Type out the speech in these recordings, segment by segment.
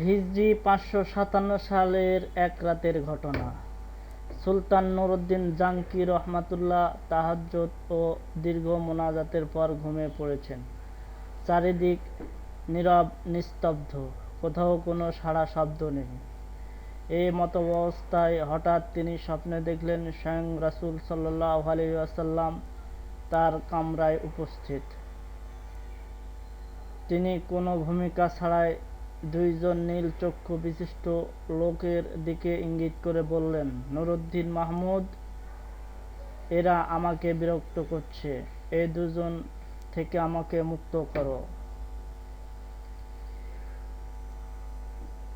হিজরি পাঁচশো সাতান্ন সালের এক রাতের ঘটনা। সুলতান নুরউদ্দিন জাঙ্কি রহমাতুল্লাহ তাহাজ্জুদ ও দীর্ঘ মোনাজাতের পর ঘুমিয়ে পড়েছেন। চারিদিক নীরব, নিস্তব্ধ, কোথাও কোনো সাড়া শব্দ নেই। এ মতাবস্থায় হঠাৎ তিনি স্বপ্নে দেখলেন স্বয়ং রাসূল সাল্লাল্লাহু আলাইহি ওয়াসাল্লাম তার কামরায় উপস্থিত। তিনি কোনো ভূমিকা ছাড়াই দুইজন নীল চক্ষু বিশিষ্ট লোকের দিকে ইঙ্গিত করে বললেন নুরউদ্দিন মাহমুদ, এরা আমাকে বিরক্ত করছে। এই দুজন থেকে আমাকে মুক্ত করো।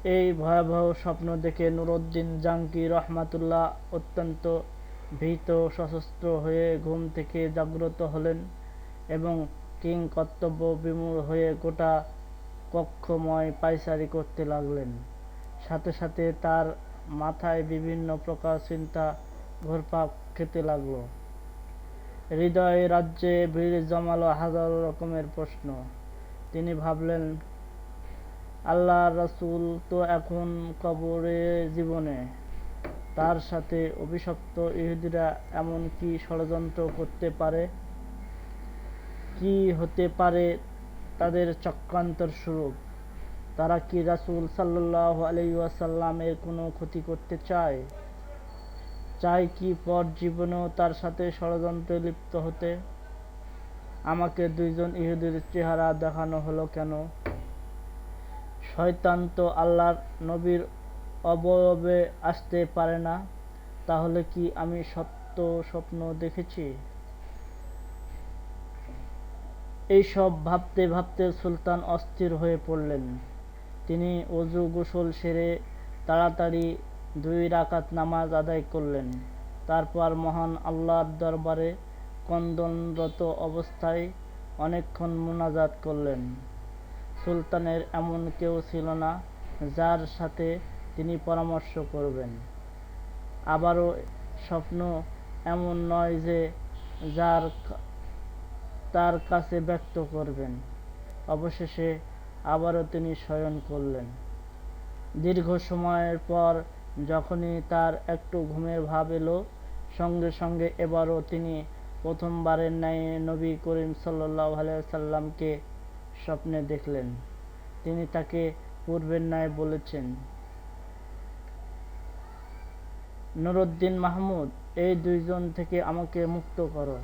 এই ভয়াবহ স্বপ্ন দেখে নুরউদ্দিন জাঙ্কি রহমাতুল্লাহ অত্যন্ত ভীত, সশস্ত্র হয়ে ঘুম থেকে জাগ্রত হলেন এবং কিং কর্তব্য বিমূঢ় হয়ে গোটা কক্ষময় পায়চারি করতে লাগলেন। সাথে সাথে তার মাথায় বিভিন্ন প্রকার চিন্তা ঘুরপাক খেতে লাগল। হৃদয় রাজ্যে ভিড় জমালো হাজারো রকমের প্রশ্ন। তিনি ভাবলেন, আল্লাহ রাসুল তো এখন কবরে জীবনে। তার সাথে অভিশপ্ত ইহুদিরা এমন কি ষড়যন্ত্র করতে পারে? কি হতে পারে তাদের চক্রান্তর স্বরূপ। তারা কি রাসুল সাল্লাহ আলাইসাল্লামের কোনো ক্ষতি করতে চায়? চায় কি পর জীবনেও তার সাথে ষড়যন্ত্রে লিপ্ত হতে? আমাকে দুইজন ইহুদির চেহারা দেখানো হলো কেন? শয়তান তো আল্লাহর নবীর অবয়বে আসতে পারে না, তাহলে কি আমি সত্য স্বপ্ন দেখেছি? এইসব ভাবতে ভাবতে সুলতান অস্থির হয়ে পড়লেন। তিনি অজু গোসল সেরে তাড়াতাড়ি দুই রাকাত নামাজ আদায় করলেন। তারপর মহান আল্লাহর দরবারে কন্দনরত অবস্থায় অনেকক্ষণ মোনাজাত করলেন। সুলতানের এমন কেউ ছিল না যার সাথে তিনি পরামর্শ করবেন। আবারও স্বপ্ন এমন নয় যে যার তার কাছে ব্যক্ত করবেন। অবশেষে আবারও তিনি শয়ন করলেন। দীর্ঘ সময়ের পর যখনই তার একটু ঘুমের ভাব এলো, সঙ্গে সঙ্গে এবারও তিনি প্রথমবারের ন্যায় নবী করিম সাল্লাহ সাল্লামকে স্বপ্নে দেখলেন। তিনি তাকে পূর্বের ন্যায় বলেছেন, নুরুদ্দিন মাহমুদ, এই দুইজন থেকে আমাকে মুক্ত করো।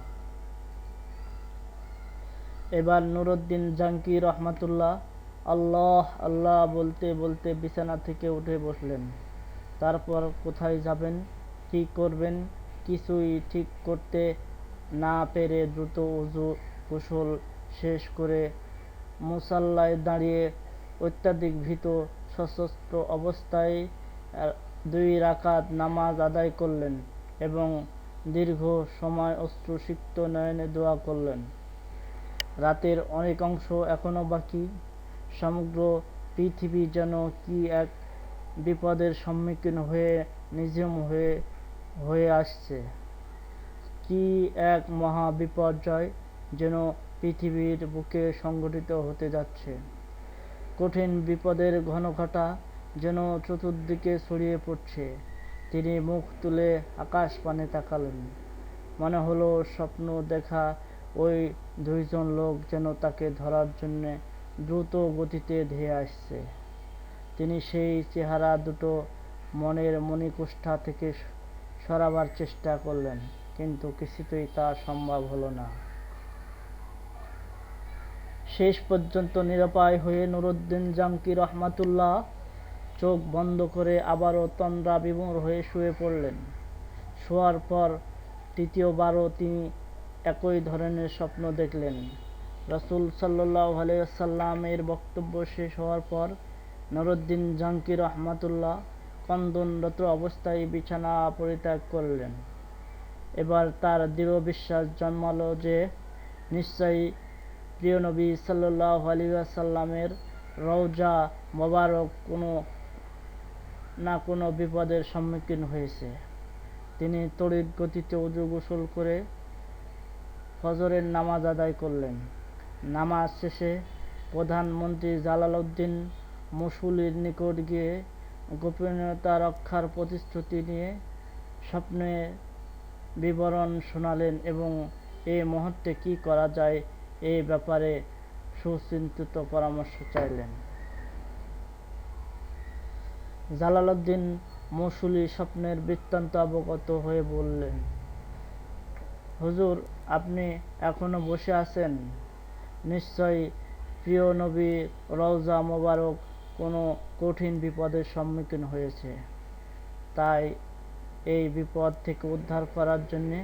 এবার নুরুদ্দিন জাঙ্কি রহমাতুল্লাহ আল্লাহ আল্লাহ বলতে বলতে বিছানা থেকে উঠে বসলেন। তারপর কোথায় যাবেন, কি করবেন, কিছুই ঠিক করতে না পেরে দ্রুত উজু কুশল শেষ করে মুসাল্লায় দাঁড়িয়ে অত্যাধিক ভীত, সশস্ত্র অবস্থায় দুই রাকাত নামাজ আদায় করলেন এবং দীর্ঘ সময় অশ্রুসিক্ত নয়নে দোয়া করলেন। রাতের অনেক অংশ এখনও বাকি। সমগ্র পৃথিবী যেন কি এক বিপদের সম্মুখীন হয়ে, নিঝুম হয়ে হয়ে আসছে। কি এক মহা বিপর্যয় যেন পৃথিবীর বুকে সংঘটিত হতে যাচ্ছে। কঠিন বিপদের ঘনঘটা যেন চতুর্দিকে ছড়িয়ে পড়ছে। তিনি মুখ তুলে আকাশ পানে তাকালেন। মনে হলো স্বপ্ন দেখা ওই দুইজন লোক যেন তাকে ধরার জন্য দ্রুত গতিতে ধেয়ে আসছে। তিনি সেই চেহারা দুটো মনের মণিকুষ্ঠা থেকে সরাবার চেষ্টা করলেন, কিন্তু কিছুতেই তা সম্ভব হলো না। শেষ পর্যন্ত নিরাপায় হয়ে নুরুদ্দিন জামকি রহমাতুল্লাহ চোখ বন্ধ করে আবারও তন্দ্রা বিমূর হয়ে শুয়ে পড়লেন। শোয়ার পর তৃতীয়বারও তিনি একই ধরনের স্বপ্ন দেখলেন। রসুল সাল্লাহ আলাইসাল্লামের বক্তব্য শেষ হওয়ার পর নরুদ্দিন জাঙ্কির রহমাতুল্লাহ কন্দনরত অবস্থায় বিছানা পরিত্যাগ করলেন। এবার তার দৃঢ় বিশ্বাস জন্মালো যে, নিশ্চয়ই প্রিয় নবী সাল্লাহ আলিয়াসাল্লামের রওজা মোবারক কোনো না কোনো বিপদের সম্মুখীন হয়েছে। তিনি তড়িৎ গতিতে উজু গোসল করে ফজরের নামাজ আদায় করলেন। নামাজ শেষে প্রধানমন্ত্রী জালালউদ্দিন মসুলির নিকট গিয়ে গোপনীয়তা রক্ষার প্রতিশ্রুতি নিয়ে স্বপ্নে বিবরণ শোনালেন এবং এ মুহূর্তে কি করা যায় এই ব্যাপারে সুচিন্তিত পরামর্শ চাইলেন। জালালউদ্দিন মৌসুলি স্বপ্নের বৃত্তান্ত অবগত হয়ে বললেন হুজুর, আপনি এখনও বসে আছেন? নিশ্চয়ই প্রিয় নবী রওজা মোবারক কোনো কঠিন বিপদের সম্মুখীন হয়েছে। তাই এই বিপদ থেকে উদ্ধার করার জন্যে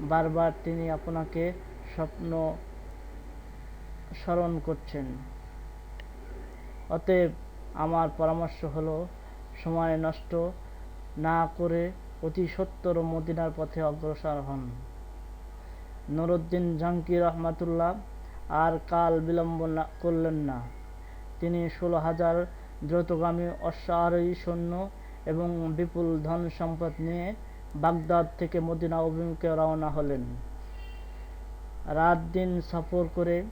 বারবার তিনি আপনাকে স্বপ্ন স্মরণ করছেন। অতএব আমার পরামর্শ হলো, সময় নষ্ট না করে অতি সত্বর মদিনার পথে অগ্রসর হন। নুরুদ্দিন জাঙ্কি রহমাতুল্লাহ আর কাল বিলম্ব করলেন না। তিনি ষোলো হাজার দ্রুতগামী অশ্বারোহী সৈন্য এবং বিপুল ধন সম্পদ নিয়ে বাগদাদ থেকে মদিনা অভিমুখে রওনা হলেন। রাত দিন সফর করে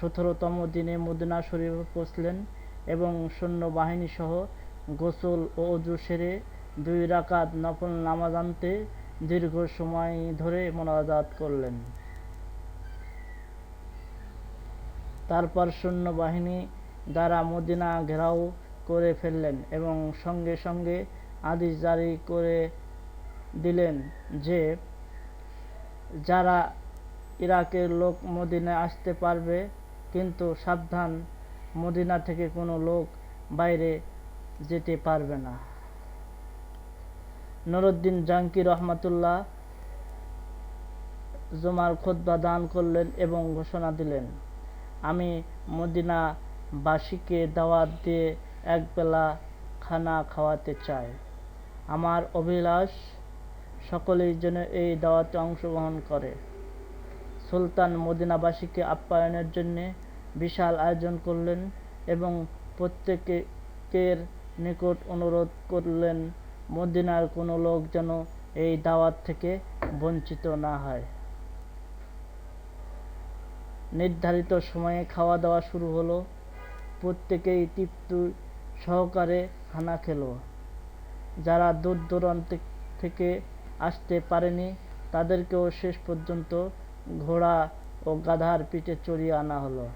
সতেরোতম দিনে মদিনা শরীফে পৌঁছলেন এবং সৈন্যবাহিনী সহ গোসল ও অজু সেরে দুই রাকাত নফল নামাজ আনতে দীর্ঘ সময় ধরে মোনাজাত করলেন। তারপর সৈন্যবাহিনী দ্বারা মদিনা ঘেরাও করে ফেললেন এবং সঙ্গে সঙ্গে আদেশ জারি করে দিলেন যে, যারা ইরাকের লোক মদিনায় আসতে পারবে, কিন্তু সাবধান মদিনা থেকে কোনো লোক বাইরে যেতে পারবে না। নুরুদ্দিন জাঙ্কি রহমাতুল্লাহ জুমার খোদ্া দান করলেন এবং ঘোষণা দিলেন, আমি মদিনাবাসীকে দাওয়াত দিয়ে একবেলা খানা খাওয়াতে চাই। আমার অভিলাষ সকলেই যেন এই দাওয়াতে অংশগ্রহণ করে। সুলতান মদিনাবাসীকে আপ্যায়নের জন্য বিশাল আয়োজন করলেন এবং প্রত্যেকের নিকট অনুরোধ করলেন মদিনার কোনো লোক যেন এই দাওয়াত থেকে বঞ্চিত না হয়। নির্ধারিত সময়ে খাওয়া দাওয়া শুরু হলো। প্রত্যেকেই তৃপ্তি সহকারে খানা খেলো। যারা দূর দূরান্ত থেকে আসতে পারেনি, তাদেরকেও শেষ পর্যন্ত ঘোড়া ও গাধার পিঠে চড়িয়ে আনা হলো।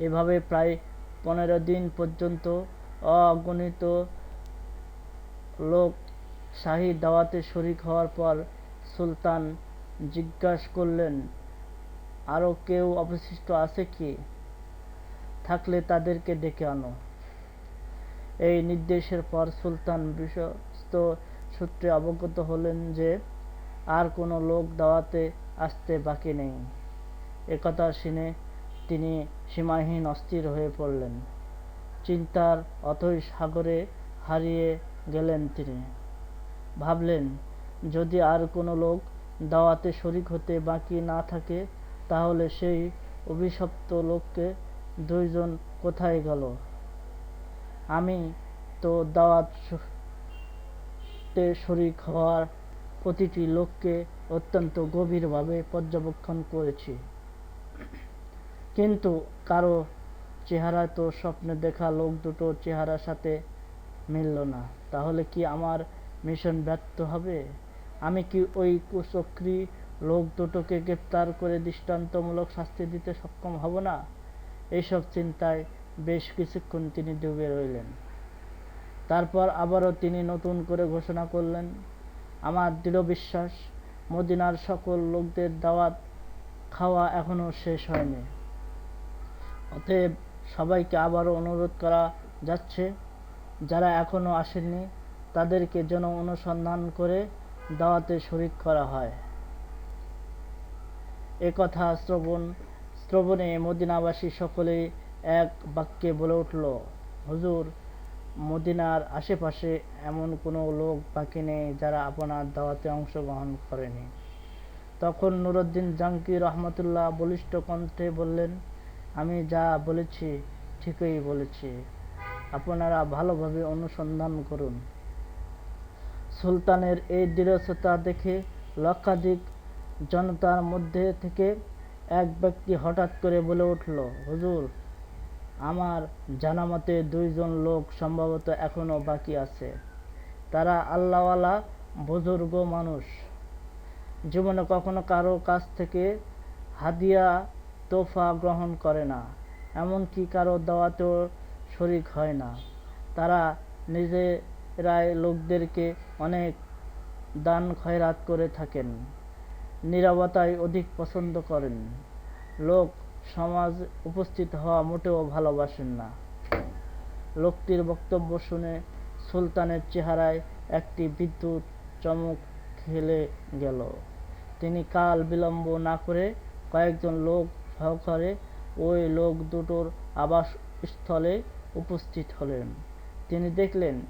এভাবে প্রায় পনেরো দিন পর্যন্ত অগণিত লোক শাহী দাওয়াতে শরিক হওয়ার পর সুলতান জিজ্ঞাসা করলেন আরও কেউ অবশিষ্ট আছে কি? থাকলে তাদেরকে ডেকে আনো। এই নির্দেশের পর সুলতান বিশ্বস্ত সূত্রে অবগত হলেন যে, আর কোনো লোক দাওয়াতে আসতে বাকি নেই। একথা শুনে তিনি সীমাহীন অস্থির হয়ে পড়লেন। চিন্তার অথই সাগরে হারিয়ে গেলেন তিনি। ভাবলেন, যদি আর কোনো লোক দাওয়াতে শরিক হতে বাকি না থাকে, তাহলে সেই অভিশপ্ত লোককে দুইজন কোথায় গেল? আমি তো দাওয়াতে শরিক হওয়ার প্রতিটি লোককে অত্যন্ত গভীরভাবে পর্যবেক্ষণ করেছি। কিন্তু কারও চেহারা তো স্বপ্নে দেখা লোক দুটো চেহারার সাথে মিলল না। তাহলে কি আমার মিশন ব্যর্থ হবে? আমি কি ওই কুচক্রী লোক দুটোকে গ্রেপ্তার করে দৃষ্টান্তমূলক শাস্তি দিতে সক্ষম হব না? এইসব চিন্তায় বেশ কিছুক্ষণ তিনি ডুবে রইলেন। তারপর আবারও তিনি নতুন করে ঘোষণা করলেন, আমার দৃঢ় বিশ্বাস, মদিনার সকল লোকদের দাওয়াত খাওয়া এখনও শেষ হয়নি। অতএব সবাইকে আবারও অনুরোধ করা যাচ্ছে যারা এখনও আসেননি, তাদেরকে যেন অনুসন্ধান করে দাওয়াতে শরিক করা হয়। এ কথা শ্রবণ, শ্রবণে মদিনাবাসী সকলেই এক বাক্যে বলে উঠল, হুজুর, মদিনার আশেপাশে এমন কোনো লোক বাকি নেই যারা আপনার দাওয়াতে অংশগ্রহণ করেনি। তখন নুরুদ্দিন জাঙ্কি রহমতুল্লাহ বলিষ্ঠ কণ্ঠে বললেন, আমি যা বলেছি ঠিকই বলেছি। আপনারা ভালোভাবে অনুসন্ধান করুন। সুলতানের এই দৃঢ়তা দেখে লক্ষাধিক জনতার মধ্যে থেকে এক ব্যক্তি হঠাৎ করে বলে উঠল, হুজুর, আমার জানামতে দুইজন লোক সম্ভবত এখনও বাকি আছে। তারা আল্লাহওয়ালা বুজুর্গ মানুষ। জীবনে কখনো কারও কাছ থেকে হাদিয়া তোফা গ্রহণ করে না, এমনকি কারও দাওয়াতেও শরিক হয় না। তারা নিজেরাই লোকদেরকে অনেক দান খয়রাত করে থাকেন নীরবতাই অধিক পছন্দ করেন। লোক সমাজ উপস্থিত হওয়া মোটেও ভালোবাসেন না। লোকটির বক্তব্য শুনে সুলতানের চেহারায় একটি বিদ্যুৎ চমক খেলে গেল। তিনি কাল বিলম্ব না করে কয়েকজন লোক সহকারে ওই লোক দুটোর আবাসস্থলে উপস্থিত হলেন। তিনি দেখলেন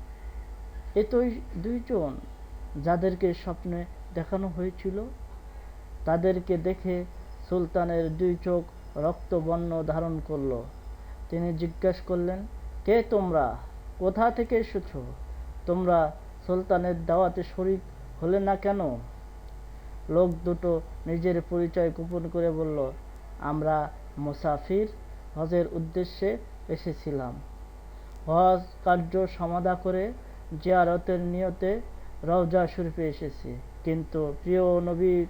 এ তো দুইজন যাদেরকে স্বপ্নে দেখানো হয়েছিল, তাদেরকে দেখে সুলতানের দুই চোখ রক্তবর্ণ ধারণ করল। তিনি জিজ্ঞেস করলেন, কে তোমরা? কোথা থেকে এসেছ? তোমরা সুলতানের দাওয়াতে শরিক হলে না কেন? লোক দুটো নিজের পরিচয় গোপন করে বলল, আমরা মুসাফির হজের উদ্দেশ্যে এসেছিলাম। হজ কার্য সমাধা করে জিয়ারতের নিয়তে রওজা শরীফে এসেছি। কিন্তু প্রিয় নবী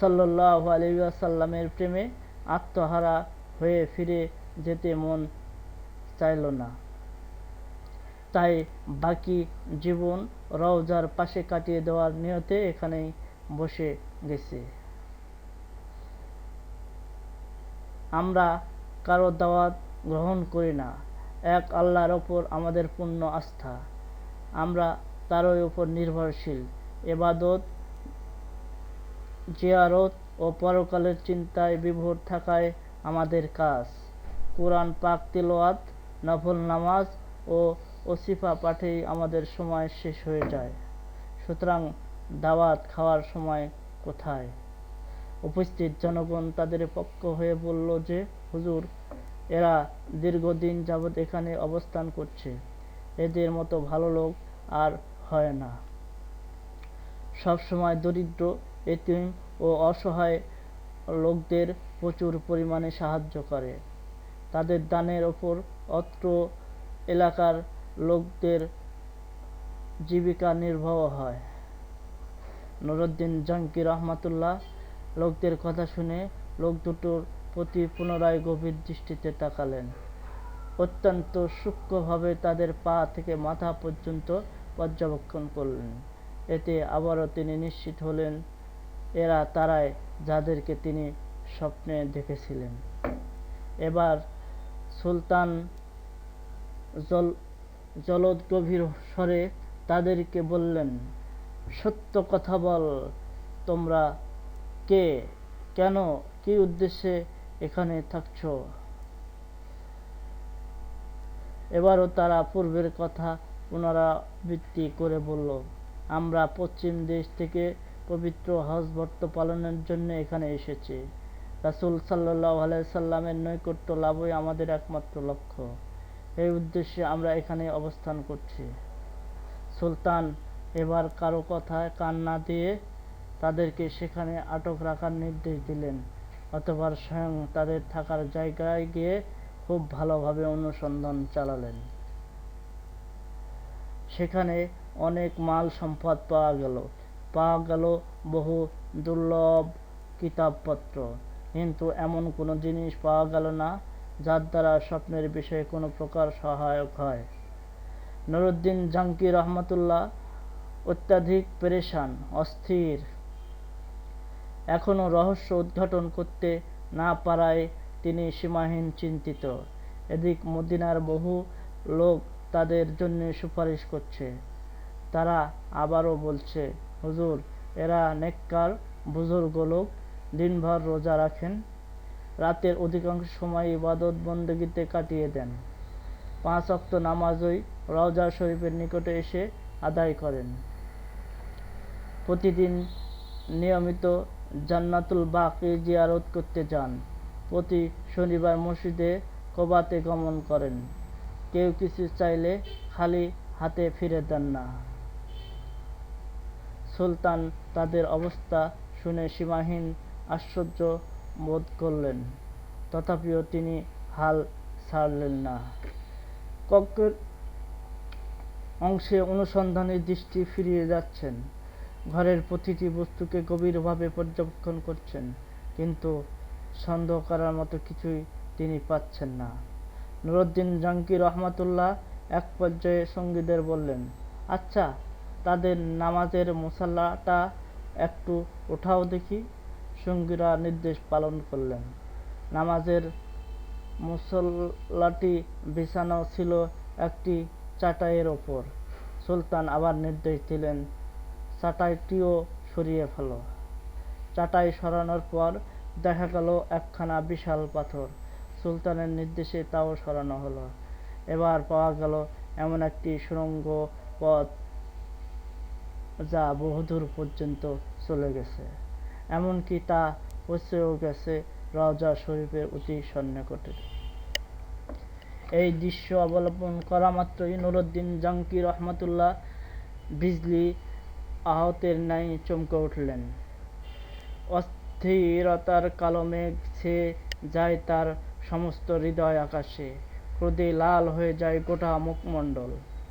সাল্লাহ আলিয়াসাল্লামের প্রেমে আত্মহারা হয়ে ফিরে যেতে মন চাইল না। তাই বাকি জীবন রওজার পাশে কাটিয়ে দেওয়ার নিয়তে এখানেই বসে গেছি। আমরা কারও দাওয়াত গ্রহণ করি না। এক আল্লাহর ওপর আমাদের পূর্ণ আস্থা। আমরা তারই ওপর নির্ভরশীল। এবাদত, জিয়ারত ও পরকালের চিন্তায় বিভোর থাকায় আমাদের কাজ। কোরআন, পাক তিলওয়াত, নফল নামাজ ও ওসিফা পাঠেই আমাদের সময় শেষ হয়ে যায়। সুতরাং দাওয়াত খাওয়ার সময় কোথায়? উপস্থিত জনগণ তাদের পক্ষ হয়ে বলল যে, হুজুর এরা দীর্ঘদিন যাবৎ এখানে অবস্থান করছে। এদের মতো ভালো লোক আর হয় না। সবসময় দরিদ্র, এতিম ও অসহায় লোকদের প্রচুর পরিমাণে সাহায্য করে। তাদের দানের ওপর অত্র এলাকার লোকদের জীবিকা নির্বাহ হয়। নুরুদ্দিন জঙ্কি রহমাতুল্লাহ লোকদের কথা শুনে লোক দুটোর প্রতি পুনরায় গভীর দৃষ্টিতে তাকালেন। অত্যন্ত সূক্ষ্মভাবে তাদের পা থেকে মাথা পর্যন্ত পর্যবেক্ষণ করলেন। এতে আবারও তিনি নিশ্চিত হলেন, এরা তারাই যাদেরকে তিনি স্বপ্নে দেখেছিলেন। এবার সুলতান জল, জলদ গভীর স্বরে তাদেরকে বললেন, সত্য কথা বল, তোমরা কে, কেন, কি উদ্দেশ্যে এখানে থাকছ। এবারও তারা পূর্বের কথা পুনরাবৃত্তি করে বলল, আমরা পশ্চিম দেশ থেকে পবিত্র হজ ব্রত পালনের জন্য এখানে এসেছি। রাসুল সাল্লাহ আলাইসাল্লামের নৈকট্য লাভই আমাদের একমাত্র লক্ষ্য। এই উদ্দেশ্যে আমরা এখানে অবস্থান করছি। সুলতান এবার কারও কথায় কান না দিয়ে তাদেরকে সেখানে আটক রাখার নির্দেশ দিলেন। অতবার স্বয়ং তাদের থাকার জায়গায় গিয়ে খুব ভালোভাবে অনুসন্ধান চালালেন। সেখানে অনেক মাল সম্পদ পাওয়া গেল। পাওয়া গেল বহু দুর্লভ কিতাবপত্র। কিন্তু এমন কোনো জিনিস পাওয়া গেল না, যার দ্বারা স্বপ্নের বিষয়ে কোনো প্রকার সহায়ক হয়। নুরুদ্দিন জাঙ্কি রহমতুল্লাহ অত্যাধিক পরেশান, অস্থির। এখনও রহস্য উদ্ঘাটন করতে না পারায় তিনি সীমাহীন চিন্তিত। এদিক মদিনার বহু লোক তাদের জন্য সুপারিশ করছে। তারা আবারও বলছে, হুজুর, এরা নেককার, বুজুর্গ লোক, দিনভর রোজা রাখেন। রাতের অধিকাংশ সময় ইবাদত বন্দগিতে কাটিয়ে দেন। পাঁচ অক্ত নামাজই রওজা শরীফের নিকটে এসে আদায় করেন। প্রতিদিন নিয়মিত জান্নাতুল বাকি জিয়ারত করতে যান প্রতি শনিবার মসজিদে কবাতে গমন করেন। কেউ কিছু চাইলে খালি হাতে ফিরে দেন না। সুলতান তাদের অবস্থা শুনে সীমাহীন আশ্চর্য বোধ করলেন। তথাপিও তিনি হাল ছাড়লেন না। কক্ষের অংশে অনুসন্ধানী দৃষ্টি ফিরিয়ে যাচ্ছেন। ঘরের প্রতিটি বস্তুকে গভীরভাবে পর্যবেক্ষণ করছেন, কিন্তু সন্দেহ করার মতো কিছুই তিনি পাচ্ছেন না। নুরুদ্দিন জাঙ্কি রহমাতুল্লাহ এক পর্যায়ে সঙ্গীদের বললেন আচ্ছা তাদের নামাজের মুসাল্লাটা একটু ওঠাও দেখি। সঙ্গীরা নির্দেশ পালন করলেন। নামাজের মুসল্লাটি বিছানো ছিল একটি চাটাইয়ের ওপর। সুলতান আবার নির্দেশ দিলেন চাটাইটিও সরিয়ে ফেলো। চাটাই সরানোর পর দেখা গেল একখানা বিশাল পাথর। সুলতানের নির্দেশে তাও সরানো হলো। এবার পাওয়া গেল এমন একটি সুড়ঙ্গ পথ যা বহুদূর পর্যন্ত চলে গেছে। এমনকি তা পৌঁছেও গেছে রওজা শরীফের অতি সন্নিকটে। এই দৃশ্য অবলম্বন করা মাত্রই নুরুদ্দিন জাঙ্কি রহমতুল্লাহ বিজলি আহতের ন্যায় চমকে উঠলেন। অস্থিরতার কালো মেঘ ছেয়ে যায় তার সমস্ত হৃদয় আকাশে। ক্রোধে লাল হয়ে যায় গোটা মুখমণ্ডল।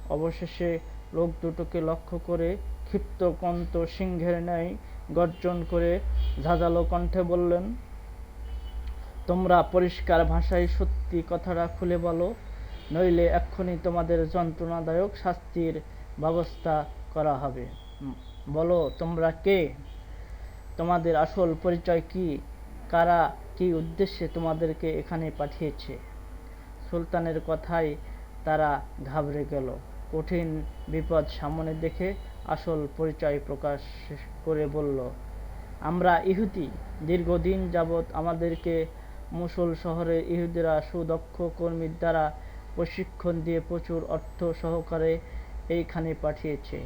অবশেষে লোক দুটোকে লক্ষ্য করে ক্ষিপ্ত কন্ত সিংহের ন্যায় গর্জন করে ঝাঁঝালো কণ্ঠে বললেন, তোমরা পরিষ্কার ভাষায় সত্যি কথাটা খুলে বলো, নইলে এক্ষুনি তোমাদের যন্ত্রণাদায়ক শাস্তির ব্যবস্থা করা হবে। বলো, তোমরা কে? তোমাদের আসল পরিচয় কি? কারা কি উদ্দেশ্যে তোমাদেরকে এখানে পাঠিয়েছে? সুলতানের কথায় তারা ঘাবড়ে গেল। কঠিন বিপদ সামনে দেখে আসল পরিচয় প্রকাশ করে বলল, আমরা ইহুদি। দীর্ঘদিন যাবৎ আমাদেরকে মুসল শহরে ইহুদিরা সুদক্ষ কর্মীর দ্বারা প্রশিক্ষণ দিয়ে প্রচুর অর্থ সহকারে এইখানে পাঠিয়েছে।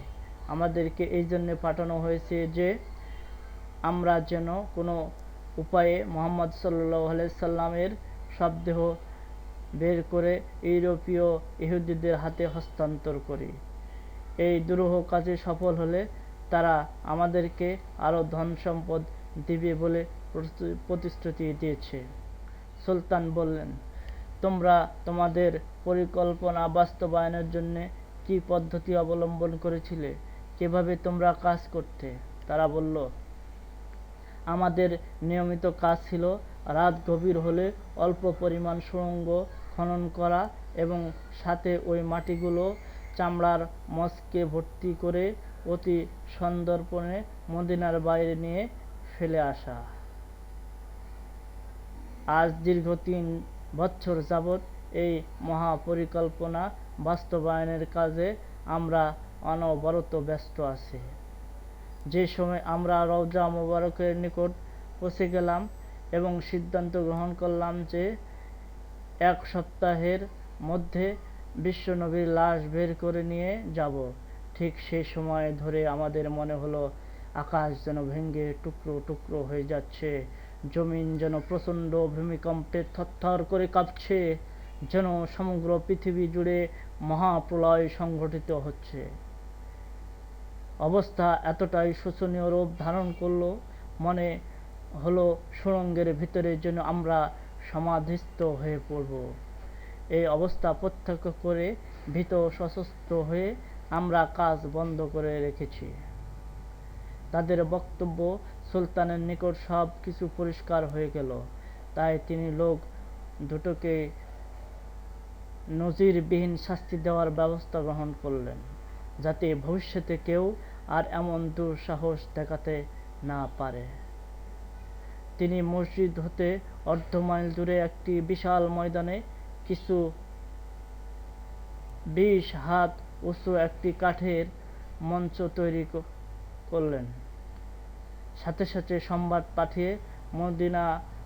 আমাদেরকে এই জন্য পাঠানো হয়েছে যে আমরা যেন কোনো উপায়ে মোহাম্মদ সাল্লাহ সাল্লামের শবদেহ বের করে ইউরোপীয় ইহুদিদের হাতে হস্তান্তর করি। এই দুরূহ কাজে সফল হলে তারা আমাদেরকে আরও ধন সম্পদ দিবে বলে প্রতিশ্রুতি দিয়েছে। সুলতান বললেন, তোমরা তোমাদের পরিকল্পনা বাস্তবায়নের জন্য কি পদ্ধতি অবলম্বন করেছিলে? কীভাবে তোমরা কাজ করতে? তারা বলল, আমাদের নিয়মিত কাজ ছিল রাত গভীর হলে অল্প পরিমাণ সুড়ঙ্গ খনন করা এবং সাথে ওই মাটিগুলো চামড়ার মস্কে ভর্তি করে অতি সন্দর্পণে মদিনার বাইরে নিয়ে ফেলে আসা। আজ দীর্ঘ তিন বছর যাবৎ এই মহাপরিকল্পনা বাস্তবায়নের কাজে আমরা অনবরত ব্যস্ত আছে। যে সময় আমরা রওজা মোবারকের নিকট পৌঁছে গেলাম এবং সিদ্ধান্ত গ্রহণ করলাম যে এক সপ্তাহের মধ্যে বিশ্বনবীর লাশ বের করে নিয়ে যাব। ঠিক সেই সময় ধরে আমাদের মনে হলো, আকাশ যেন ভেঙে টুকরো টুকরো হয়ে যাচ্ছে, জমিন যেন প্রচণ্ড ভূমিকম্পে থরথর করে কাঁপছে, যেন সমগ্র পৃথিবী জুড়ে মহাপ্রলয় সংঘটিত হচ্ছে। অবস্থা এতটাই শোচনীয় রূপ ধারণ করল, মনে হলো সুড়ঙ্গের ভিতরে যেন আমরা সমাধিস্থ হয়ে পড়ব। এই অবস্থা প্রত্যক্ষ করে ভীত সশস্ত্র হয়ে আমরা কাজ বন্ধ করে রেখেছি। তাদের বক্তব্য সুলতানের নিকট সব কিছু পরিষ্কার হয়ে গেল। তাই তিনি লোক দুটোকে নজিরবিহীন শাস্তি দেওয়ার ব্যবস্থা গ্রহণ করলেন। যাতে ভবিষ্যতে কেউ আর এমন দুঃসাহস দেখাতে না পারে। তিনি মসজিদ হতে অর্ধ মাইল দূরে একটি বিশাল ময়দানে কিছু বিশ হাত উঁচু একটি কাঠের মঞ্চ তৈরি করলেন। সাথে সাথে সংবাদ পাঠিয়ে মদিনা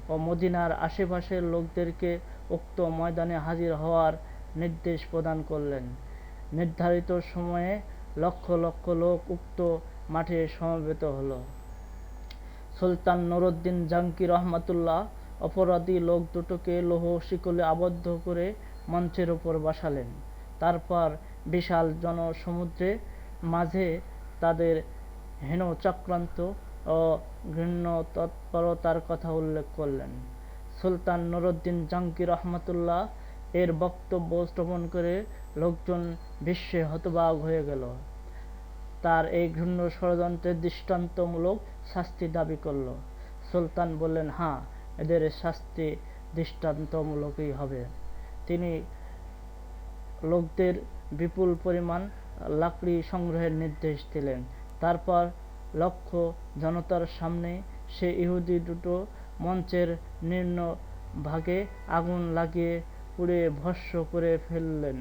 ও মদিনার আশেপাশের লোকদেরকে উক্ত ময়দানে হাজির হওয়ার নির্দেশ প্রদান করলেন। নির্ধারিত সময়ে লক্ষ লক্ষ লোক উক্ত মাঠে সমবেত হল। সুলতান নুরুদ্দিন জাঙ্কি রহমাতুল্লাহ অপরাধী লোক দুটোকে লৌহ শিকলে আবদ্ধ করে মঞ্চের উপর বসালেন। তারপর বিশাল জনসমুদ্রে মাঝে তাদের হেন চক্রান্ত ও ঘৃণ্য তৎপরতার কথা উল্লেখ করলেন। সুলতান নুরুদ্দিন জাঙ্কি রহমতুল্লাহ এর বক্তব্য শ্রবণ করে লোকজন বিশ্বে হতবাক হয়ে গেল। তার এই ঘৃণ্য ষড়যন্ত্রের দৃষ্টান্তমূলক শাস্তি দাবি করল। সুলতান বললেন হ্যাঁ এদের শাস্তি দৃষ্টান্তমূলকই হবে। তিনি লোকদের বিপুল পরিমাণ লাকড়ি সংগ্রহের নির্দেশ দিলেন। তারপর লক্ষ জনতার সামনে সে ইহুদি দুটো মঞ্চের নিম্ন ভাগে আগুন লাগিয়ে পুড়ে ভস্ম করে ফেললেন।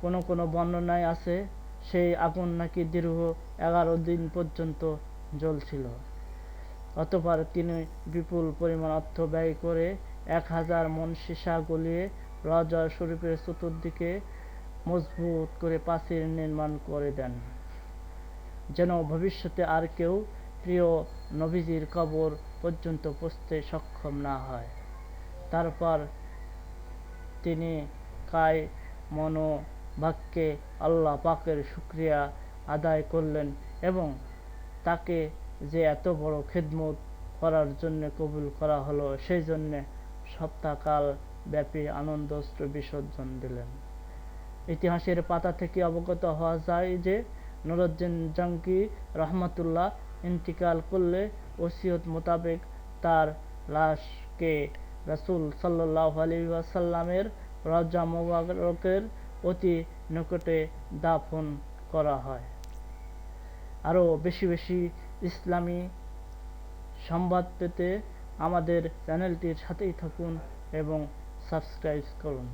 কোনো কোনো বর্ণনায় আছে, সেই আগুন নাকি দীর্ঘ এগারো দিন পর্যন্ত জ্বলছিল। অতঃপর তিনি বিপুল পরিমাণ অর্থ ব্যয় করে এক হাজার মন সীসা গলিয়ে রাজা শরীফের চতুর্দিকে মজবুত করে প্রাচীর নির্মাণ করে দেন। যেন ভবিষ্যতে আর কেউ প্রিয় নবীজির কবর পর্যন্ত পৌঁছতে সক্ষম না হয়। তারপর তিনি কায় মনো বাক্যে আল্লাহ পাকের শুক্রিয়া আদায় করলেন এবং তাকে যে এত বড় খেদমত করার জন্য কবুল করা হলো, সেই জন্যে সপ্তাহকাল ব্যাপী আনন্দস্ত্র বিসর্জন দিলেন। ইতিহাসের পাতা থেকে অবগত হওয়া যায় যে নুরুদ্দিন জঙ্গি রহমতুল্লাহ ইন্তিকাল করলে ওসিয়ত মোতাবেক তার লাশকে রাসূল সাল্লাহ ওয়াসাল্লামের মোবারকের মুবারকের অতি নিকটে দাফন করা হয়। আরও বেশি বেশি ইসলামী সংবাদ পেতে আমাদের চ্যানেলটির সাথেই থাকুন এবং সাবস্ক্রাইব করুন।